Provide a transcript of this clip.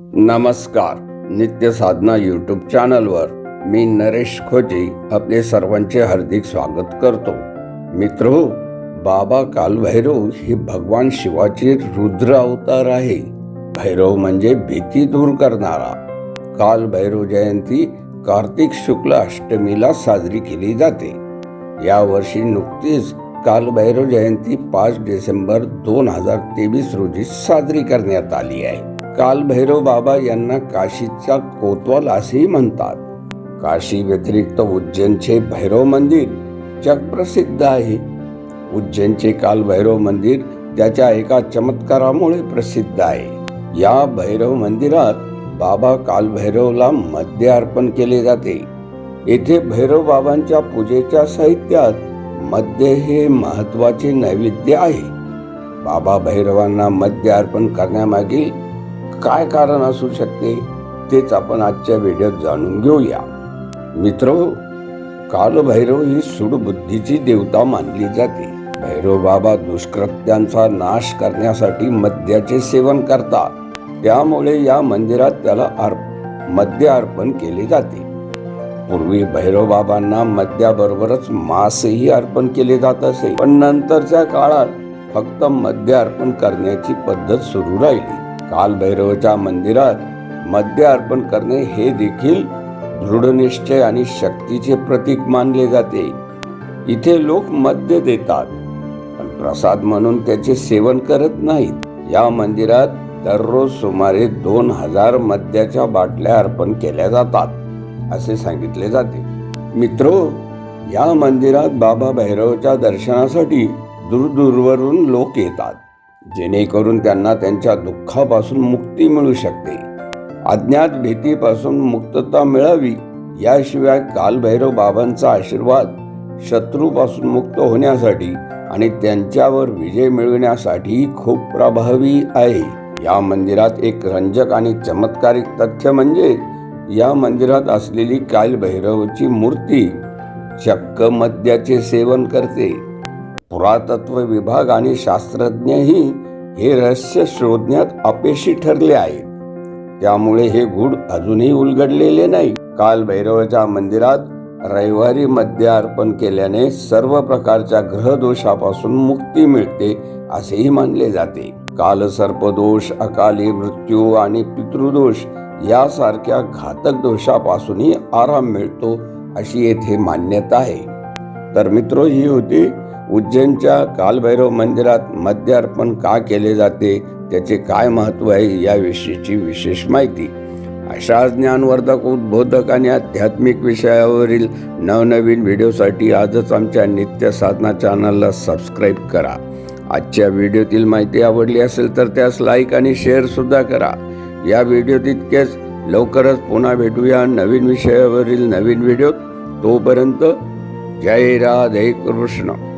नमस्कार. नित्य साधना यूट्यूब चॅनलवर मी नरेश खोजी आपले सर्वांचे हार्दिक स्वागत करतो. मित्र हो, बाबा कालभैरव हे भगवान शिवाचे रुद्र अवतार आहे. भैरव म्हणजे भीती दूर करणारा. काल भैरव जयंती कार्तिक शुक्ल अष्टमीला साजरी केली जाते. या वर्षी नुकतीच कालभैरव जयंती पाच डिसेंबर दोन हजार तेवीस रोजी साजरी करण्यात आली आहे. कालभैरव बाबा यांना काशीचा कोतवाल असेही म्हणतात. काशी व्यतिरिक्त उज्जैनचे भैरव मंदिर जगप्रसिद्ध आहे. उज्जैनचे कालभैरव मंदिर त्याच्या एका चमत्कारामुळे प्रसिद्ध आहे. या भैरव मंदिरात बाबा कालभैरवला मध्य मद्य अर्पण केले जाते. येथे भैरव बाबांच्या पूजेच्या साहित्यात मद्य हे महत्त्वाचे नैवेद्य आहे. बाबा भैरवांना मद्य अर्पण करण्यामागील काय कारण असू शकते तेच आपण आजच्या व्हिडिओत जाणून घेऊया. मित्र कालभैरव ही सुडबुद्धीची देवता मानली जाते. भैरव बाबा दुष्कृत्यांचा नाश करण्यासाठी मद्याचे सेवन करतात. त्यामुळे या मंदिरात त्याला अर्प मद्य अर्पण केले जाते. पूर्वी भैरव बाबांना मद्याबरोबरच मांसही अर्पण केले जात असे. पण नंतरच्या काळात फक्त मद्य अर्पण करण्याची पद्धत सुरू राहिली. कालभैरवच्या मंदिरात मद्य अर्पण करणे हे देखील दृढनिश्चय आणि शक्तीचे प्रतीक मानले जाते. इथे लोक मद्य देतात पण प्रसाद म्हणून त्याचे सेवन करत नाहीत. या मंदिरात दररोज सुमारे दोन हजार मद्याच्या बाटल्या अर्पण केल्या जातात असे सांगितले जाते. मित्रो या मंदिरात बाबा भैरवच्या दर्शनासाठी दूरदूरवरून लोक येतात. जेणेकरून त्यांना त्यांच्या दुःखापासून मुक्ती मिळू शकते. अज्ञात भीतीपासून मुक्तता मिळावी याशिवाय कालभैरव बाबांचा आशीर्वाद शत्रूपासून मुक्त होण्यासाठी आणि त्यांच्यावर विजय मिळविण्यासाठी खूप प्रभावी आहे. या मंदिरात एक रंजक आणि चमत्कारिक तथ्य म्हणजे या मंदिरात असलेली कालभैरवची मूर्ती चक्क मद्याचे सेवन करते. पुरातत्व विभाग आणि शास्त्रज्ञही हे रहस्य शोधण्यात अपेशी ठरले आहेत. त्यामुळे हे गूढ अजूनही उलगडलेले नाही. काल भैरवाच्या मंदिरात रविवारी मद्य अर्पण केल्याने सर्व प्रकारच्या ग्रहदोषापासून मुक्ती मिळते असेही मानले जाते. काल सर्पदोष अकाली मृत्यू आणि पितृदोष यासारख्या घातक दोषापासूनही आराम मिळतो अशी येथे मान्यता आहे. तर मित्र ही होती उज्जैनच्या कालभैरव मंदिरात मध्य अर्पण का केले जाते? त्याचे काय महत्त्व आहे? याविषयीची विशेष माहिती. अशा ज्ञानवर्धक उद्बोधक आणि आध्यात्मिक विषयावरील नवनवीन व्हिडिओसाठी आजच आमच्या नित्य साधना चॅनलला सबस्क्राईब करा. आजच्या व्हिडिओतील माहिती आवडली असेल तर त्यास लाईक आणि शेअरसुद्धा करा. या व्हिडिओ तितकेच लवकरच पुन्हा भेटूया नवीन विषयावरील नवीन व्हिडिओत. तोपर्यंत જય રાધે કૃષ્ણ.